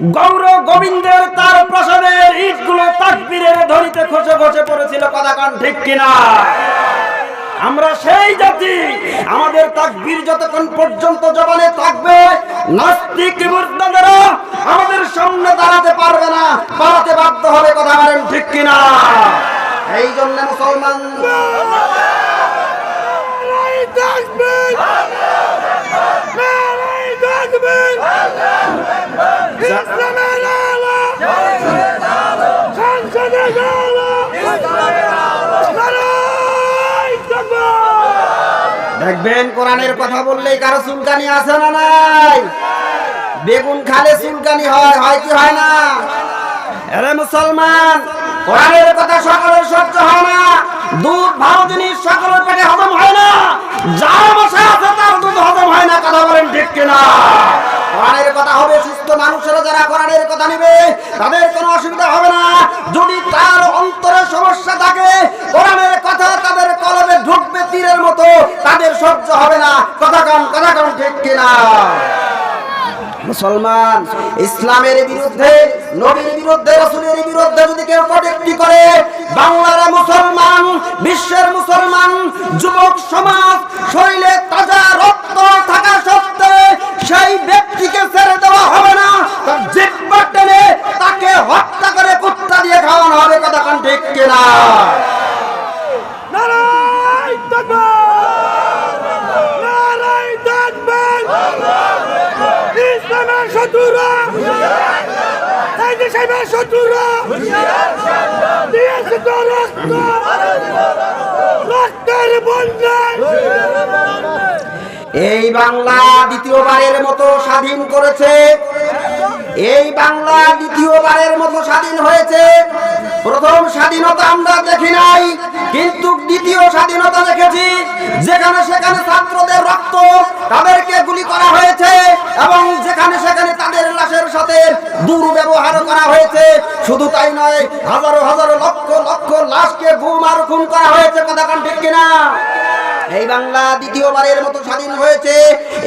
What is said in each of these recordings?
গৌর গোবিন্দের তার প্রসাদের ইটগুলো তাকবীরের ধরিতে খসে খসে পড়েছিল কথা কান ঠিক কিনা? আমরা সেই জাতি, আমাদের তাকবীর যতক্ষণ পর্যন্ত জবানে থাকবে, নাস্তিক মুর্দাদেরা আমাদের সামনে দাঁড়াতে পারবে না পালাতে বাধ্য হবে কথা বলেন ঠিক কিনা? এই জন্য মুসলমান দেখবেন কোরআনের কথা বললেই কারও চুলকানি আছে না নাই? বেগুন খালে চুলকানি হয় হয় কি হয় না? আরে মুসলমান, কোরআনের কথা সকলের সহ্য হয় না। দুধ ভালো জিনিস সকলের পেটে হজম হয় না। যার বসে আছে তার দুধ হজম হয় না, কথা বলেন ঠিক কিনা? কোরআনের কথা হবে, সুস্থ মানুষেরা যারা কোরআনের কথা নেবে, তাদের কোনো অসুবিধা হবে না। যদি তার অন্তরে সমস্যা থাকে, কোরআনের কথা তাদের কলমে ঢুকবে তীরের মতো তাদের সহ্য হবে না কথা কান কথা কান ঠিক কিনা? মুসলমান, ইসলামের বিরুদ্ধে, নবীর বিরুদ্ধে, রসুলের বিরুদ্ধে যদি কেউ কটূক্তি করে, বাংলার মুসলমান, বিশ্বের মুসলমান, যুবক সমাজ, শরীরে তাজা রক্ত থাকা সত্ত্বে সেই ব্যক্তিকে ছেড়ে দেওয়া হবে না। তার জিব্বা টেনে তাকে হত্যা করে কুত্তা দিয়ে খাওয়ানো হবে, কথা কান ঠিক কিনা? শত্রুরা! দিয়েছে তো রক্ত! রক্তের এই বাংলা দ্বিতীয়বারের মতো স্বাধীন করেছে। এই বাংলা দ্বিতীয়বারের মতো স্বাধীন হয়েছে। প্রথম স্বাধীনতা আমরা দেখি নাই, কিন্তু দ্বিতীয় স্বাধীনতা দেখেছি। যেখানে সেখানে ছাত্রদের রক্ত তাদেরকে গুলি করা হয়েছে। দুর্ব্যবহার করা হয়েছে। শুধু তাই নয়, হাজারো হাজারো লক্ষ লক্ষ লাশকে গুম আর খুন করা হয়েছে, কথা কান ঠিক কিনা? এই বাংলা দ্বিতীয়বারের মতো স্বাধীন হয়েছে।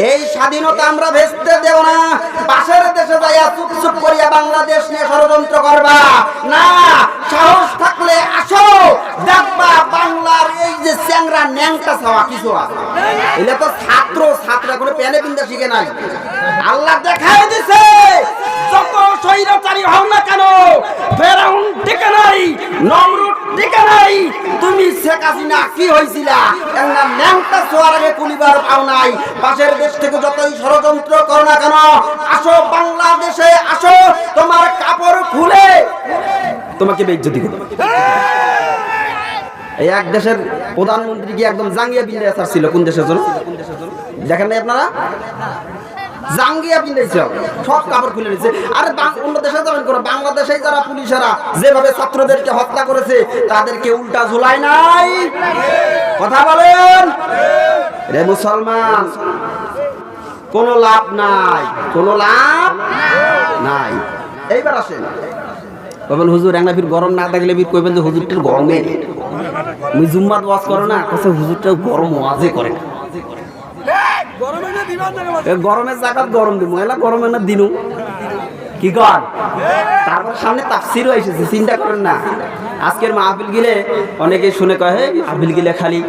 এই স্বাধীনতা আমরা ভেস্তে দেব না। পাশের দেশে যাইয়া চুপ চুপ করিয়া বাংলাদেশ নিয়ে ষড়যন্ত্র করবা। না, সাহস থাকলে আসো। দেখবা বাংলার এই যে চ্যাংরা ন্যাংটা ছাওয়া কিছু আছে এটা তো ছাত্র ছাত্র কোনো প্যানে পিন্দা শিখে নাই। আল্লাহ দেখাই দিছে। স্বৈরাচারী হও না কেন? ফেরাউন টিকে নাই, নমরুদ টিকে নাই। তুমি শেখ হাসিনা কি হয়েছিলা একটা ন্যাংটা ছোয়ার আগে কুলিবার পাও নাই। পাশের দেশ থেকে যতই ষড়যন্ত্র করো না কেন, আসো বাংলাদেশে, আসো। তোমার কাপড় খুলে। তোমাকে বেজ্জতি করবে। এই এক দেশের প্রধানমন্ত্রী কি একদম জাঙ্গিয়া বিন্দে ছিল কোন দেশের জন্য? দেখেন নাই আপনারা? জাঙ্গিয়া পিন্দাইছে সব কাপড় খুলে নিচ্ছে আরে অন্য দেশে যাবেন কোনো? বাংলাদেশে যারা পুলিশেরা যেভাবে ছাত্রদেরকে হত্যা করেছে, তাদেরকে উল্টা ঝুলাই নাই। কথা বলেন? রে মুসলমান, কোনো লাভ নাই। কোনো লাভ নাই। এইবার আসেন। কবেন হুজুর একটা ফির গরম না থাকলে ফির কইবেন যে হুজুরটার গরমে মুই জুম্মাত ওয়াজ করো না কাছে হুজুরটা গরম ওয়াজে করে না। গরমের জায়গা গরম দিব এলা গরমে না দিনু। কি কর? তারপর সামনে তাফসিরও এসেছে, চিন্তা করেন না। আজকের মাহফিল গিলে অনেকে শুনে কয় মাহফিল গিলে খালি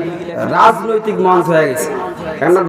রাজনৈতিক মঞ্চ হয়ে গেছে। কেননা